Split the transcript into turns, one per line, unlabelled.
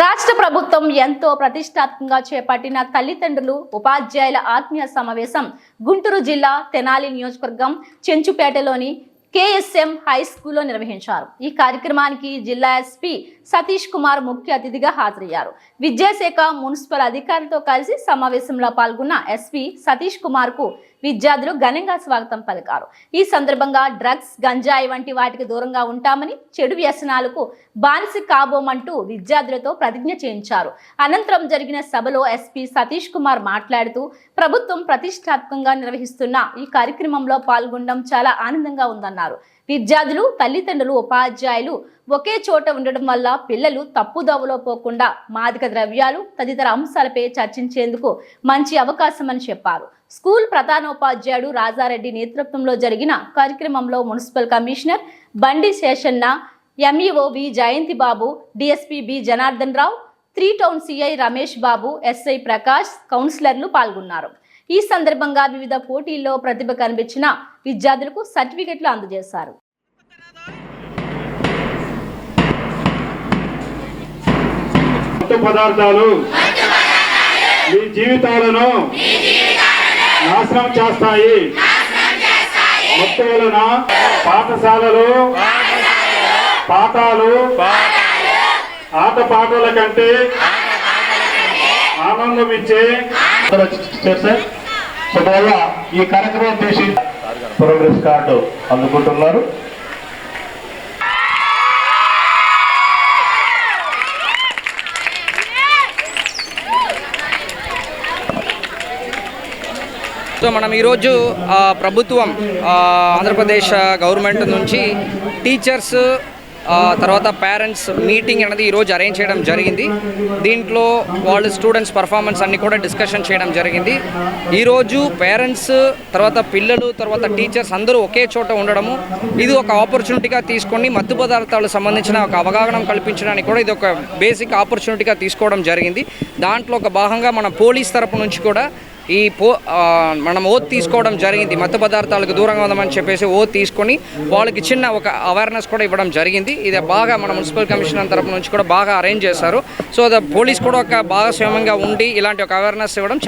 రాష్ట్ర ప్రభుత్వం ఎంతో ప్రతిష్టాత్మకంగా చేపట్టిన తల్లిదండ్రులు ఉపాధ్యాయుల ఆత్మీయ సమావేశం గుంటూరు జిల్లా తెనాలి నియోజకవర్గం చెంచుపేటలోని కేఎస్ఎం హై స్కూల్లో నిర్వహించారు. ఈ కార్యక్రమానికి జిల్లా ఎస్పీ సతీష్ కుమార్ ముఖ్య అతిథిగా హాజరయ్యారు. విద్యాశాఖ మున్సిపల్ అధికారులతో కలిసి సమావేశంలో పాల్గొన్న ఎస్పీ సతీష్ కుమార్కు విద్యార్థులు ఘనంగా స్వాగతం పలికారు. ఈ సందర్భంగా డ్రగ్స్ గంజాయి వంటి వాటికి దూరంగా ఉంటామని చెడు వ్యసనాలకు బానిస కాబోమంటూ విద్యార్థులతో ప్రతిజ్ఞ చేయించారు. అనంతరం జరిగిన సభలో ఎస్పీ సతీష్ కుమార్ మాట్లాడుతూ ప్రభుత్వం ప్రతిష్టాత్మకంగా నిర్వహిస్తున్న ఈ కార్యక్రమంలో పాల్గొనడం చాలా ఆనందంగా ఉందన్నారు. విద్యార్థులు తల్లిదండ్రులు ఉపాధ్యాయులు ఒకే చోట ఉండడం వల్ల పిల్లలు తప్పుదోవలో పోకుండా మాదిక ద్రవ్యాలు తదితర అంశాలపై చర్చించేందుకు మంచి అవకాశమని చెప్పారు. స్కూల్ ప్రధానోపాధ్యాయుడు రాజారెడ్డి నేతృత్వంలో జరిగిన కార్యక్రమంలో municipal commissioner Bandi Seshanna MEO V Jayanthi Babu DSP B Janardhan Rao three town CI Ramesh Babu SI Prakash కౌన్సిలర్లు పాల్గొన్నారు. ఈ సందర్భంగా వివిధ పోటీల్లో ప్రతిభ కనిపించిన విద్యార్థులకు సర్టిఫికెట్లు అందజేశారు.
పదార్థాలు మీ జీవితాలను నాశనం చేస్తాయి. మత్తు పాఠశాలలు పాఠాలు ఆట పాటల కంటే ఆనందం ఇచ్చే శుభ్రంగా ఈ కార్యక్రమం చేసి ప్రోగ్రెస్ కార్డు అందుకుంటున్నారు.
సో మనం ఈరోజు ప్రభుత్వం ఆంధ్రప్రదేశ్ గవర్నమెంట్ నుంచి టీచర్స్ తర్వాత పేరెంట్స్ మీటింగ్ అనేది ఈరోజు అరేంజ్ చేయడం జరిగింది. దీంట్లో వాళ్ళు స్టూడెంట్స్ పర్ఫార్మెన్స్ అన్ని కూడా డిస్కషన్ చేయడం జరిగింది. ఈరోజు పేరెంట్స్ తర్వాత పిల్లలు తర్వాత టీచర్స్ అందరూ ఒకే చోట ఉండడము ఇది ఒక ఆపర్చునిటీగా తీసుకొని మత్తు పదార్థాలకు సంబంధించిన ఒక అవగాహన కల్పించడానికి కూడా ఇది ఒక బేసిక్ ఆపర్చునిటీగా తీసుకోవడం జరిగింది. దాంట్లో ఒక భాగంగా మన పోలీస్ తరపు నుంచి కూడా ఈ పో మనం ఓత్ తీసుకోవడం జరిగింది. మత్తు పదార్థాలకు దూరంగా ఉందామని చెప్పేసి ఓత్ తీసుకొని వాళ్ళకి చిన్న ఒక అవేర్నెస్ కూడా ఇవ్వడం జరిగింది. ఇది బాగా మన మున్సిపల్ కమిషనర్ తరపు నుంచి కూడా బాగా అరేంజ్ చేశారు. సో ద పోలీస్ కూడా ఒక భాగస్వామ్యంగా ఉండి ఇలాంటి ఒక అవేర్నెస్ ఇవ్వడం